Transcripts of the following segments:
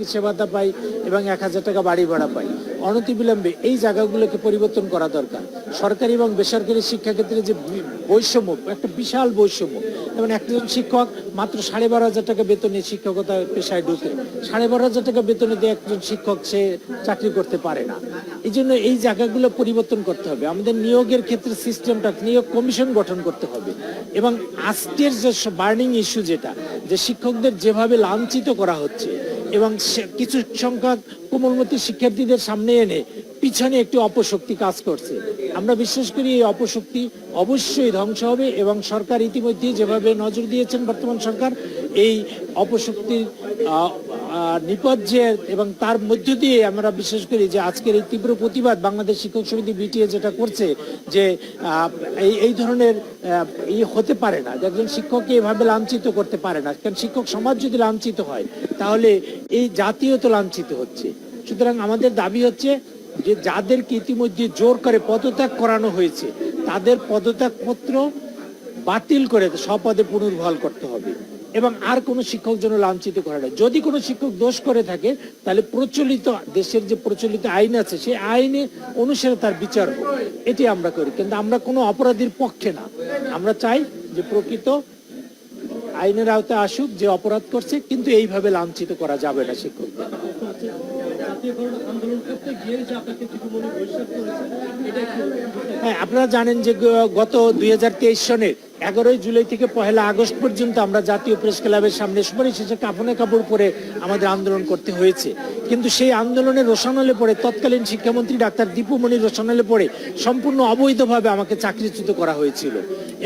চিকিৎসা ভাতা পাই এবং এক হাজার টাকা বাড়ি ভাড়া পাই। অনতিবিলম্বে এই জায়গাগুলোকে পরিবর্তন করা দরকার। সরকারি এবং বেসরকারি শিক্ষাক্ষেত্রে যে বৈষম্য, একটা বিশাল বৈষম্য। যেমন একজন শিক্ষক মাত্র সাড়ে বারো হাজার টাকা বেতনে শিক্ষকতা পেশায় ঢুকে। সাড়ে বারো হাজার টাকা বেতনে দিয়ে একজন শিক্ষক সে চাকরি করতে পারে না। এই জন্য এই জায়গাগুলো পরিবর্তন করতে হবে। আমাদের নিয়োগের ক্ষেত্রে সিস্টেমটা, নিয়োগ কমিশন গঠন করতে হবে। এবং আজকের যে বার্নিং ইস্যু যেটা, যে শিক্ষকদের যেভাবে লাঞ্ছিত করা হচ্ছে এবং কিছু সংখ্যক কোমলমতি শিক্ষার্থীদের সামনে এনে পিছনে একটি অপশক্তি কাজ করছে। আমরা বিশ্বাস করি এই অপশক্তি অবশ্যই ধ্বংস হবে এবং সরকার ইতিমধ্যে যেভাবে নজর দিয়েছেন বর্তমান সরকার, এই অপশক্তির আহ, এবং তার মধ্য দিয়ে আমরা বিশ্বাস করি যে আজকের এই তীব্র প্রতিবাদ বাংলাদেশ শিক্ষক সমিতি বিটিএ যেটা করছে যে এই এই ধরনের ই হতে পারে না। একজন শিক্ষককে এভাবে লাঞ্ছিত করতে পারে না। কারণ শিক্ষক সমাজ যদি লাঞ্ছিত হয় তাহলে এই জাতীয় তো লাঞ্ছিত হচ্ছে। সুতরাং আমাদের দাবি হচ্ছে যে যাদেরকে ইতিমধ্যে জোর করে পদত্যাগ করানো হয়েছে তাদের পদত্যাগপত্র বাতিল করে স্বপদে পুনর্বহাল করতে হবে। এবং আর কোনো শিক্ষক যেন লাঞ্ছিত করে না। যদি কোনো শিক্ষক দোষ করে থাকে, তাহলে প্রচলিত দেশের যে প্রচলিত আইন আছে, সেই আইনে অনুসারে তার বিচার এটি আমরা করি। কিন্তু আমরা কোনো অপরাধীর পক্ষে না। আমরা চাই যে প্রকৃত আইনের আওতায় আসুক, যে অপরাধ করছে, কিন্তু এইভাবে লাঞ্ছিত করা যাবে না শিক্ষকদের। আন্দোলন হ্যাঁ আপনারা জানেন যে গত দুই হাজার তেইশ সনের এগারোই জুলাই থেকে পহেলা আগস্ট পর্যন্ত আমরা জাতীয় প্রেস ক্লাবের সামনে সুপারিশ শেষে কাপড়ে কাপড় পরে আমাদের আন্দোলন করতে হয়েছে। কিন্তু সেই আন্দোলনের রোশানলে পড়ে তৎকালীন শিক্ষামন্ত্রী ডাক্তার দীপুমণির রোশানলে পড়ে সম্পূর্ণ অবৈধভাবে আমাকে চাকরিচ্যুত করা হয়েছিল।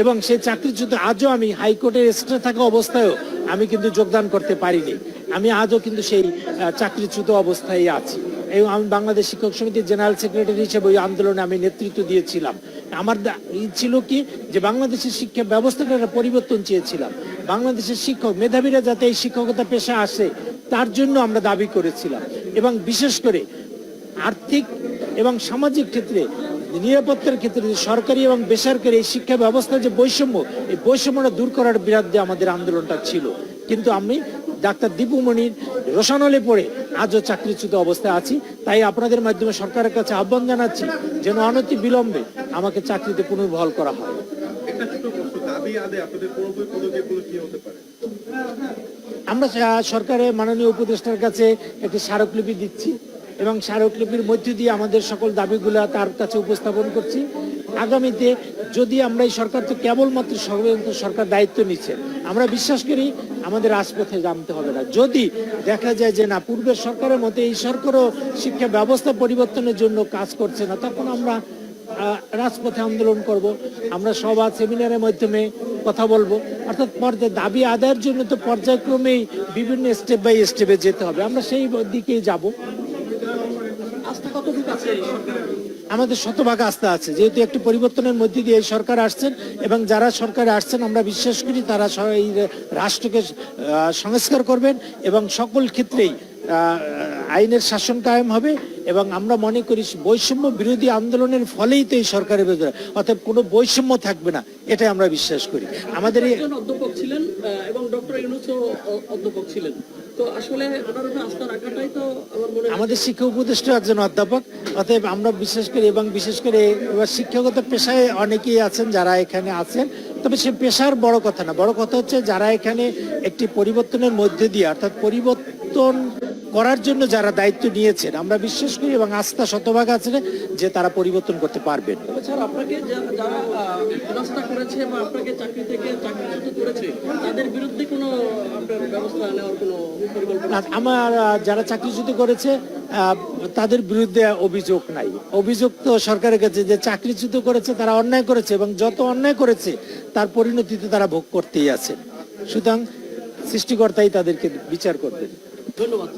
এবং সেই চাকরিচ্যুত আজও আমি হাইকোর্টের এক্সট্রা থাকা অবস্থায়ও আমি কিন্তু যোগদান করতে পারিনি। আমি আজও কিন্তু সেই চাকরিচ্যুত অবস্থায় আছি। এবং আমি বাংলাদেশ শিক্ষক সমিতির জেনারেল সেক্রেটারি হিসেবে ওই আন্দোলনে আমি নেতৃত্ব দিয়েছিলাম। আমার ছিল কি যে বাংলাদেশের শিক্ষা ব্যবস্থাটা একটা পরিবর্তন চেয়েছিলাম। বাংলাদেশের শিক্ষক, মেধাবীরা যাতে এই শিক্ষকতা পেশা আসে, তার জন্য আমরা দাবি করেছিলাম। এবং বিশেষ করে আর্থিক এবং সামাজিক ক্ষেত্রে, নিরাপত্তার ক্ষেত্রে যে সরকারি এবং বেসরকারি এই শিক্ষা ব্যবস্থার যে বৈষম্য, এই বৈষম্যটা দূর করার বিরুদ্ধে আমাদের আন্দোলনটা ছিল। কিন্তু আমি ডাক্তার দীপুমণির রোশানলে পড়ে আজও চাকরিচ্যুত অবস্থায় আছি। তাই আপনাদের মাধ্যমে সরকারের কাছে আহ্বান জানাচ্ছি যেন অনতি বিলম্বে আমাকে চাকরিতে পুনর্বহাল করা হয়। আমরা সরকারের মাননীয় উপদেষ্টার কাছে একটি স্মারকলিপি দিচ্ছি এবং স্মারকলিপির মধ্য দিয়ে আমাদের সকল দাবিগুলা তার কাছে উপস্থাপন করছি। আগামীতে যদি আমরা এই সরকার তো কেবলমাত্র সরকার দায়িত্ব নিচ্ছে, আমরা বিশ্বাস করি আমাদের রাজপথে জানতে হবে না। যদি দেখা যায় যে না, পূর্বের সরকারের মতো এই সরকারও শিক্ষা ব্যবস্থা পরিবর্তনের জন্য কাজ করছে না, তখন আমরা রাজপথে আন্দোলন করব। আমরা সভা সেমিনারের মাধ্যমে কথা বলব। অর্থাৎ পর্যায়ে দাবি আদায়ের জন্য তো পর্যায়ক্রমেই বিভিন্ন স্টেপ বাই স্টেপে যেতে হবে। আমরা সেই দিকেই যাব। আস্থা কতটুকু আছে সরকারের? আমাদের শতভাগ আস্থা আছে। যেহেতু একটি পরিবর্তনের মধ্যে দিয়ে এই সরকার আসছেন এবং যারা সরকারে আসছেন, আমরা বিশ্বাস করি তারা এই রাষ্ট্রকে সংস্কার করবেন এবং সকল ক্ষেত্রেই আইনের শাসন কায়েম হবে। এবং আমরা মনে করি বৈষম্য বিরোধী আন্দোলনের ফলেই তো এই সরকারের ভেতরে। অর্থাৎ কোনো বৈষম্য থাকবে না এটাই আমরা বিশ্বাস করি। আমাদের অধ্যাপক ছিলেন এবং ডক্টর ইউনুসও অধ্যাপক ছিলেন। আমাদের শিক্ষা উপদেষ্টা একজন অধ্যাপক অতএব আমরা বিশেষ করে এবং বিশেষ করে শিক্ষাগত পেশায় অনেকেই আছেন যারা এখানে আছেন তবে সে পেশার বড় কথা না। বড় কথা হচ্ছে যারা এখানে একটি পরিবর্তনের মধ্যে দিয়ে অর্থাৎ পরিবর্তন করার জন্য যারা দায়িত্ব নিয়েছেন আমরা বিশ্বাস করি এবং আস্থা শতভাগ আছে যে তারা পরিবর্তন করতে পারবেন। আপনাকে যারা করেছে বা আপনাকে চাকরি থেকে চাকরিচ্যুত করেছে তাদের বিরুদ্ধে কোনো ব্যবস্থা নেওয়ার কোনো পরিকল্পনা আমার যারা চাকরিচ্যুত করেছে তাদের বিরুদ্ধে অভিযোগ নাই। অভিযোগ তো সরকারের কাছে যে চাকরিচ্যুত করেছে তারা অন্যায় করেছে এবং যত অন্যায় করেছে তার পরিণতিতে তারা ভোগ করতেই আছে। সুতরাং সৃষ্টিকর্তাই তাদেরকে বিচার করবেন। ধন্যবাদ।